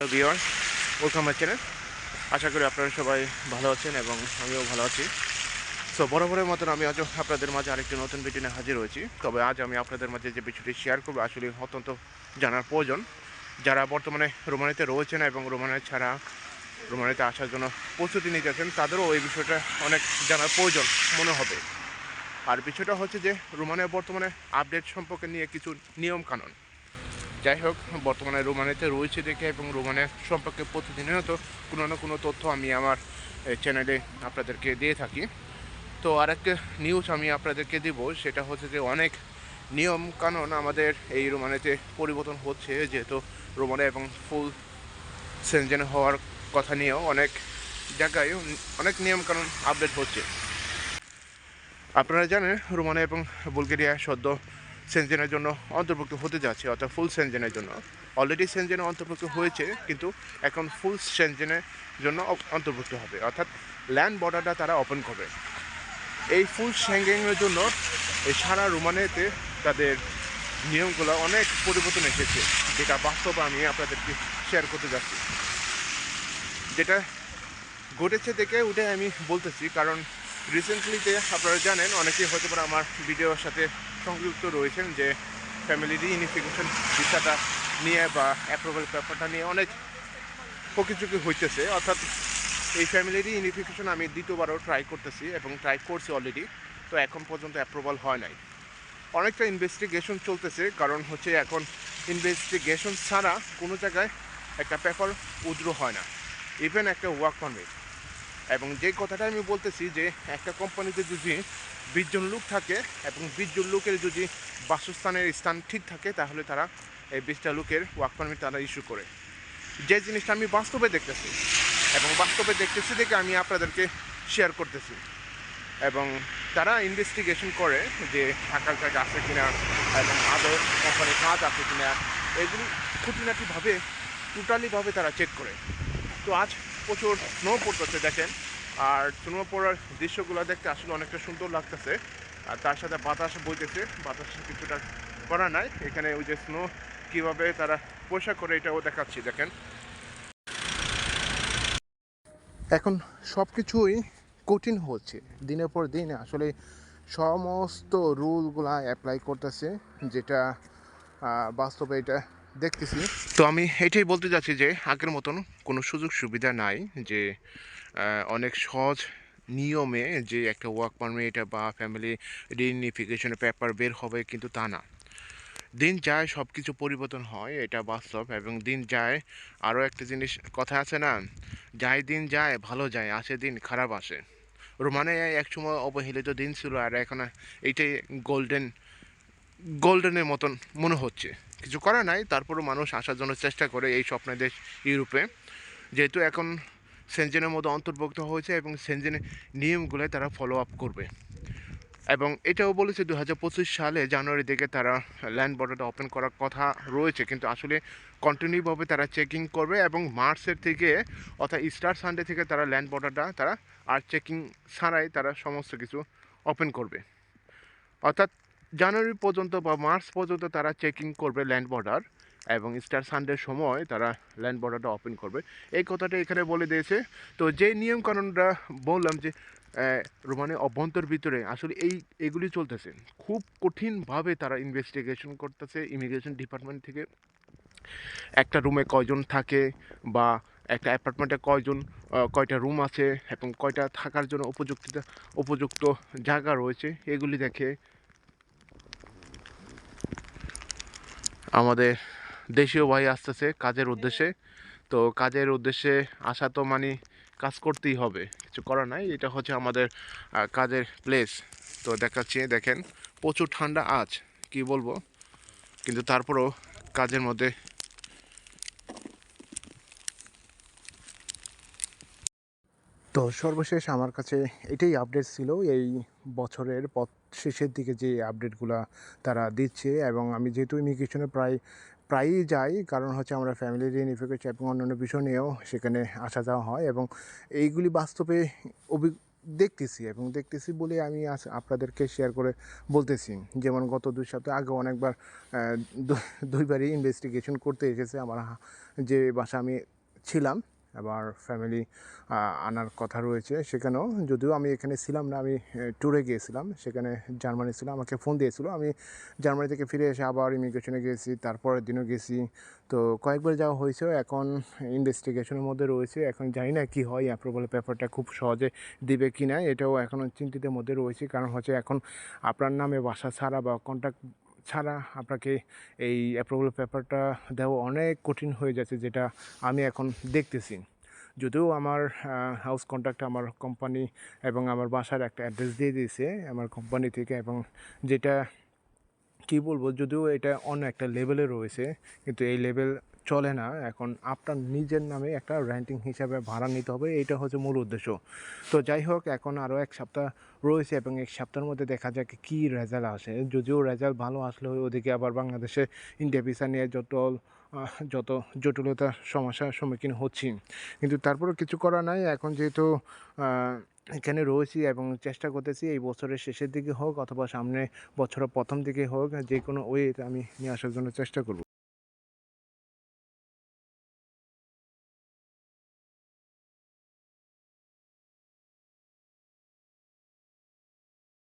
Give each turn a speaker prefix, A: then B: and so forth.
A: Viewers welcome my channel আশা করি আপনারা সবাই ভালো আছেন এবং আমিও ভালো আছি। সো বরাবরের মতন আমি আজও আপনাদের মাঝে আরেকটি নতুন ভিডিও নিয়ে হাজির হয়েছি। তবে আজ আমি আপনাদের মাঝে যে বিষয়টি শেয়ার করব, আসলে অত্যন্ত জানার প্রয়োজন। যারা বর্তমানে রোমানিতে রয়েছেন এবং রোমানিয়া ছাড়া রোমানিতে আসার জন্য প্রস্তুতি নিতেছেন তাদেরও এই বিষয়টা অনেক জানার প্রয়োজন মনে হবে। আর বিষয়টা হচ্ছে যে, রোমানিয়া বর্তমানে আপডেট সম্পর্কে নিয়ে কিছু নিয়ম কানুন যাই হোক, বর্তমানে রোমানিতে রয়েছে দেখে এবং রোমানের সম্পর্কে প্রতিদিনত কোনো না কোনো তথ্য আমি আমার চ্যানেলে আপনাদেরকে দিয়ে থাকি। তো আরেকটা নিউজ আমি আপনাদেরকে দিব, সেটা হচ্ছে যে অনেক নিয়ম কানুন আমাদের এই রোমানেতে পরিবর্তন হচ্ছে, যেহেতু রোমানে এবং ফুল সেনজেন হওয়ার কথা নিয়েও অনেক জায়গায় অনেক নিয়ম কানুন আপডেট হচ্ছে। আপনারা জানেন রোমানে এবং বুলগেরিয়া সদ্য সেনজেনের জন্য অন্তর্ভুক্ত হতে যাচ্ছে, অর্থাৎ ফুল সেনজেনের জন্য। অলরেডি সেনজেনে অন্তর্ভুক্ত হয়েছে, কিন্তু এখন ফুল সেনজেনের জন্য অন্তর্ভুক্ত হবে। অর্থাৎ ল্যান্ড বর্ডারটা তারা ওপেন করবে। এই ফুল সেনজেনের জন্য এই সারা রোমানেতে তাদের নিয়মগুলো অনেক পরিবর্তন এসেছে, যেটা বাস্তবে আমি আপনাদেরকে শেয়ার করতে যাচ্ছি। যেটা ঘটেছে দেখে উঠে আমি বলতেছি, কারণ রিসেন্টলিতে আপনারা জানেন, অনেকেই হয়তো পারে আমার ভিডিওর সাথে সংযুক্ত রয়েছেন যে ফ্যামিলি রিইউনিফিকেশন ভিসাটা নিয়ে বা অ্যাপ্রুভাল পেপারটা নিয়ে অনেক প্রকৃচুকি হইতেছে। অর্থাৎ এই ফ্যামিলি রিইউনিফিকেশন আমি দ্বিতীয়বারও ট্রাই করতেছি এবং ট্রাই করছি অলরেডি তো এখন পর্যন্ত অ্যাপ্রুভাল হয় নাই। অনেকটা ইনভেস্টিগেশন চলতেছে, কারণ হচ্ছে এখন ইনভেস্টিগেশন ছাড়া কোনো জায়গায় একটা পেপার উদ্র হয় না। ইভেন একটা ওয়ার্ক পারমিট এবং যে কথাটা আমি বলতেছি যে একটা কোম্পানিতে যদি বিশ জন লোক থাকে এবং বিশ জন লোকের যদি বাসস্থানের স্থান ঠিক থাকে, তাহলে তারা এই বিশটা লোকের ওয়ার্ক পারমিট তারা ইস্যু করে। যে জিনিসটা আমি বাস্তবে দেখতেছি এবং বাস্তবে দেখতেছি দেখে আমি আপনাদেরকে শেয়ার করতেছি। এবং তারা ইনভেস্টিগেশন করে যে থাকার কাজ আছে কিনা এবং আদৌ কোম্পানির কাজ আছে কিনা, এগুলি খুঁটিনাটিভাবে টোটালিভাবে তারা চেক করে। তো আজ প্রচুর স্নো পড়তেছে দেখেন। আর স্নো পড়ার দৃশ্যগুলো দেখতে আসলে অনেকটা সুন্দর লাগতেছে। আর তার সাথে বাতাস বইতেছে বাতাস কিছুটা করা নাই। এখানে ওই যে স্নো কীভাবে তারা পোশাক করে এটাও দেখাচ্ছি দেখেন। এখন সব কিছুই কঠিন হচ্ছে দিনের পর দিন। আসলে সমস্ত রুলগুলা অ্যাপ্লাই করতেছে যেটা বাস্তবে এটা দেখতেছি। তো আমি এটাই বলতে যাচ্ছি যে আগের মতন কোনো সুযোগ সুবিধা নাই যে অনেক সহজ নিয়মে যে একটা ওয়ার্ক পারমিট বা ফ্যামিলি রিউনিফিকেশনের পেপার বের হবে কিন্তু তা না। দিন যায় সব কিছু পরিবর্তন হয়, এটা বাস্তব এবং দিন যায়, আরও একটা জিনিস কথা আছে না যায় দিন যায়, ভালো যায়, আসে দিন, খারাপ আসে। রোমানে এক সময় অবহেলিত দিন ছিল আর এখন এইটাই গোল্ডেন গোল্ডেনের মতন মনে হচ্ছে। কিছু করা নাই, তারপরও মানুষ আসার জন্য চেষ্টা করে এই স্বপ্নের দেশ ইউরোপে। যেহেতু এখন সেনজেনের মধ্যে অন্তর্ভুক্ত হয়েছে এবং সেনজেনের নিয়মগুলো তারা ফলো আপ করবে। এবং এটাও বলেছে দু হাজার পঁচিশ সালে জানুয়ারি দিকে তারা ল্যান্ড বর্ডারটা ওপেন করার কথা রয়েছে, কিন্তু আসলে কন্টিনিউভাবে তারা চেকিং করবে এবং মার্চের থেকে অর্থাৎ স্টার সানডে থেকে তারা ল্যান্ড বর্ডারটা তারা আর চেকিং ছাড়াই তারা সমস্ত কিছু ওপেন করবে। অর্থাৎ জানুয়ারি পর্যন্ত বা মার্চ পর্যন্ত তারা চেকিং করবে ল্যান্ড বর্ডার এবং স্টার সানডের সময় তারা ল্যান্ড বর্ডারটা ওপেন করবে। এই কথাটা এখানে বলে দিয়েছে। তো যে নিয়ম কানুনটা বললাম যে রোমানের অভ্যন্তর ভিতরে আসলে এই, এগুলি চলতেছে। খুব কঠিনভাবে তারা ইনভেস্টিগেশন করতেছে। ইমিগ্রেশন ডিপার্টমেন্ট থেকে একটা রুমে কয়জন থাকে বা একটা অ্যাপার্টমেন্টে কয়জন কয়টা রুম আছে এবং কয়টা থাকার জন্য উপযুক্ত উপযুক্ত জায়গা রয়েছে, এগুলি দেখে আমাদের দেশীয় ভাই আসতেছে কাজের উদ্দেশ্যে। তো কাজের উদ্দেশ্যে আসা তো মানে কাজ করতেই হবে, কিছু করার নাই। এটা হচ্ছে আমাদের কাজের প্লেস তো দেখাচ্ছি, দেখেন, প্রচুর ঠান্ডা আজ, কি বলব? কিন্তু তারপরও কাজের মধ্যে তো সর্বশেষ আমার কাছে এটাই আপডেট ছিল, এই বছরের পথ শেষের দিকে যে আপডেটগুলো তারা দিচ্ছে। এবং আমি যেহেতু ইমিগ্রেশনে প্রায় প্রায়ই যাই, কারণ হচ্ছে আমরা ফ্যামিলি রিউনিফিকেশন এবং অন্যান্য বিষয় নিয়েও সেখানে আসা যাওয়া হয় এবং এইগুলি বাস্তবে অভি,
B: দেখতেছি এবং দেখতেছি বলে আমি আস, আপনাদেরকে শেয়ার করে বলতেছি। যেমন গত দুই সপ্তাহ আগে অনেকবার দুইবারই ইনভেস্টিগেশন করতে এসেছে আমার যে বাসা আমি ছিলাম। আবার ফ্যামিলি আনার কথা রয়েছে। সেখানেও যদিও আমি এখানে ছিলাম না, আমি ট্যুরে গিয়েছিলাম। সেখানে জার্মানি ছিল, আমাকে ফোন দিয়েছিল। আমি জার্মানি থেকে ফিরে এসে আবার ইমিগ্রেশনে গেছি তারপরের দিনও গেছি তো কয়েকবার যাওয়া হয়েছে, এখন ইনভেস্টিগেশনের মধ্যে রয়েছে। এখন জানি না কী হয় অ্যাপ্রুভাল পেপারটা খুব সহজে দিবে কি না, এটাও এখনও চিন্তিতের মধ্যে রয়েছে। কারণ হচ্ছে এখন আপনার নামে বাসা ছাড়া বা কন্ট্যাক্ট ছাড়া আপনাকে এই অ্যাপ্রুভাল পেপারটা দেওয়া অনেক কঠিন হয়ে যাচ্ছে, যেটা আমি এখন দেখতেছি। যদিও আমার হাউস কন্ট্যাক্ট আমার কোম্পানি এবং আমার বাসার একটা অ্যাড্রেস দিয়ে দিয়েছে, আমার কোম্পানি থেকে, এবং যেটা, কি বলব, যদিও এটা অন্য একটা লেভেলে রয়েছে, কিন্তু এই লেভেল চলে না। এখন আপনার নিজের নামে একটা রেন্টিং হিসাবে ভাড়া নিতে হবে, এইটা হচ্ছে মূল উদ্দেশ্য। তো যাই হোক, এখন আরও এক সপ্তাহ রয়েছে এবং এক সপ্তাহের মধ্যে দেখা যাক কী রেজাল্ট আসে। যদিও রেজাল্ট ভালো আসলে ওদিকে আবার বাংলাদেশে ইন্ডিয়া ভিসা নিয়ে যত যত জটিলতার সমস্যার সম্মুখীন হচ্ছি। কিন্তু তারপরেও কিছু করার নাই। এখন যেহেতু এখানে রয়েছি এবং চেষ্টা করতেছি এই বছরের শেষের দিকে হোক অথবা সামনে বছরের প্রথম দিকে হোক, যে কোনো ওয়েতে আমি নিয়ে আসার জন্য চেষ্টা করব।